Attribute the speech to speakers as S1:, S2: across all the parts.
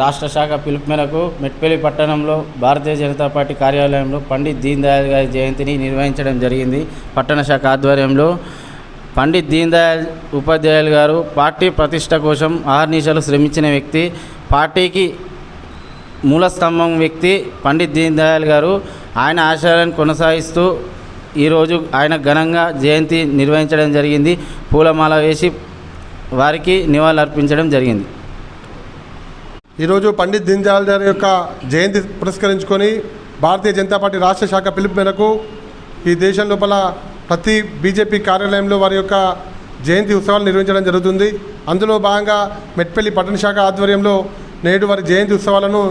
S1: రాష్ట్ర శాఖ పిలుపు మేరకు మెట్పల్లి పట్టణంలో భారతీయ జనతా పార్టీ కార్యాలయంలో పండిత్ దీన్ దయాళ్ గారి జయంతిని నిర్వహించడం జరిగింది. పట్టణ శాఖ ఆధ్వర్యంలో పండిత్ దీన్ దయాళ్ ఉపాధ్యాయులు గారు పార్టీ ప్రతిష్ట కోసం ఆహర్నిశలు శ్రమించిన వ్యక్తి పార్టీకి మూల స్తంభం వ్యక్తి పండిత్ దీన్ దయాళ్ గారు ఆయన ఆశయాలను కొనసాగిస్తూ ఈరోజు ఆయన ఘనంగా జయంతి నిర్వహించడం జరిగింది. పూలమాల వేసి వారికి నివాళులర్పించడం జరిగింది.
S2: ఈరోజు పండిత్ దీన్దయాళ్ గారి యొక్క జయంతి పురస్కరించుకొని భారతీయ జనతా పార్టీ రాష్ట్ర శాఖ పిలుపు మేరకు ఈ దేశం లోపల ప్రతి బీజేపీ కార్యాలయంలో వారి యొక్క జయంతి ఉత్సవాలు నిర్వహించడం జరుగుతుంది. అందులో భాగంగా మెట్పల్లి పట్టణ శాఖ ఆధ్వర్యంలో నేడు వారి జయంతి ఉత్సవాలను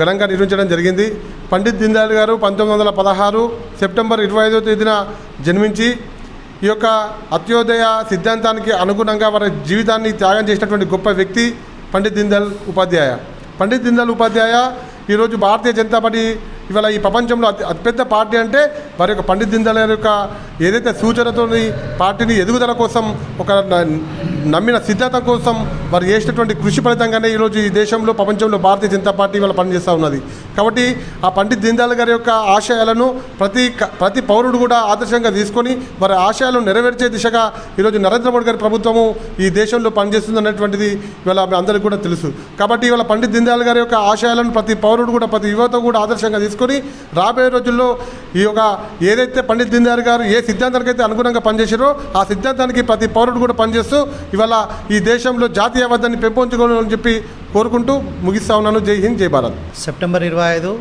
S2: ఘనంగా నిర్వహించడం జరిగింది. పండిత్ దీన్దయాళ్ గారు పంతొమ్మిది వందల పదహారు సెప్టెంబర్ ఇరవై ఐదో తేదీన జన్మించి ఈ యొక్క అత్యోదయ సిద్ధాంతానికి అనుగుణంగా వారి జీవితాన్ని త్యాగం చేసినటువంటి గొప్ప వ్యక్తి. పండిత్ దీన్దయాల్ ఉపాధ్యాయ. పండిత్ దీన్దయాల్ ఉపాధ్యాయ ఈరోజు భారతీయ జనతా పార్టీ ఇవాళ ఈ ప్రపంచంలో అతి అతిపెద్ద పార్టీ అంటే వారి యొక్క పండిత్ దీన్ గారి యొక్క ఏదైతే సూచనతో పార్టీని ఎదుగుదల కోసం ఒక నమ్మిన సిద్ధాంతం కోసం వారు చేసినటువంటి కృషి ఫలితంగానే ఈరోజు ఈ దేశంలో ప్రపంచంలో భారతీయ జనతా పార్టీ ఇవాళ పనిచేస్తూ ఉన్నది. కాబట్టి ఆ పండిత్ దీన్ గారి యొక్క ఆశయాలను ప్రతి ప్రతి పౌరుడు కూడా ఆదర్శంగా తీసుకొని వారి ఆశయాలను నెరవేర్చే దిశగా ఈరోజు నరేంద్ర మోడీ గారి ప్రభుత్వము ఈ దేశంలో పనిచేస్తుంది అన్నటువంటిది ఇవాళ అందరికీ కూడా తెలుసు. కాబట్టి ఇవాళ పండిత్ దీన్ గారి యొక్క ఆశయాలను ప్రతి పౌరుడు కూడా ప్రతి యువత కూడా ఆదర్శంగా తీసుకొని రాబోయే రోజుల్లో ఈ యొక్క ఏదైతే పండిత్ దీన్ దయాళ్ గారు ఏ సిద్ధాంతానికి అయితే అనుగుణంగా పనిచేసారో ఆ సిద్ధాంతానికి ప్రతి పౌరుడు కూడా పనిచేస్తూ ఇవాళ ఈ దేశంలో జాతీయవాదాన్ని పెంపొంచుకోవాలని చెప్పి కోరుకుంటూ ముగిస్తా ఉన్నాను. జై హింద్ జై భారత్.
S3: సెప్టెంబర్ ఇరవై ఐదు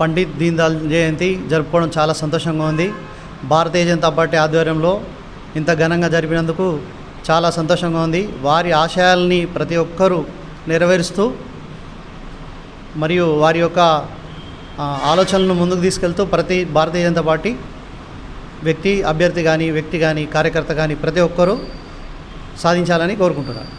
S3: పండిత్ దీన్ దయాళ్ జయంతి జరుపుకోవడం చాలా సంతోషంగా ఉంది. భారతీయ జనతా పార్టీ ఆధ్వర్యంలో ఇంత ఘనంగా జరిపినందుకు చాలా సంతోషంగా ఉంది. వారి ఆశయాల్ని ప్రతి ఒక్కరూ నెరవేరుస్తూ మరియు వారి యొక్క ఆలోచనలను ముందుకు తీసుకెళ్తూ ప్రతి భారతీయ జనతా పార్టీ వ్యక్తి అభ్యర్థి కానీ వ్యక్తి కానీ కార్యకర్త కానీ ప్రతి ఒక్కరూ సాధించాలని కోరుకుంటున్నారు.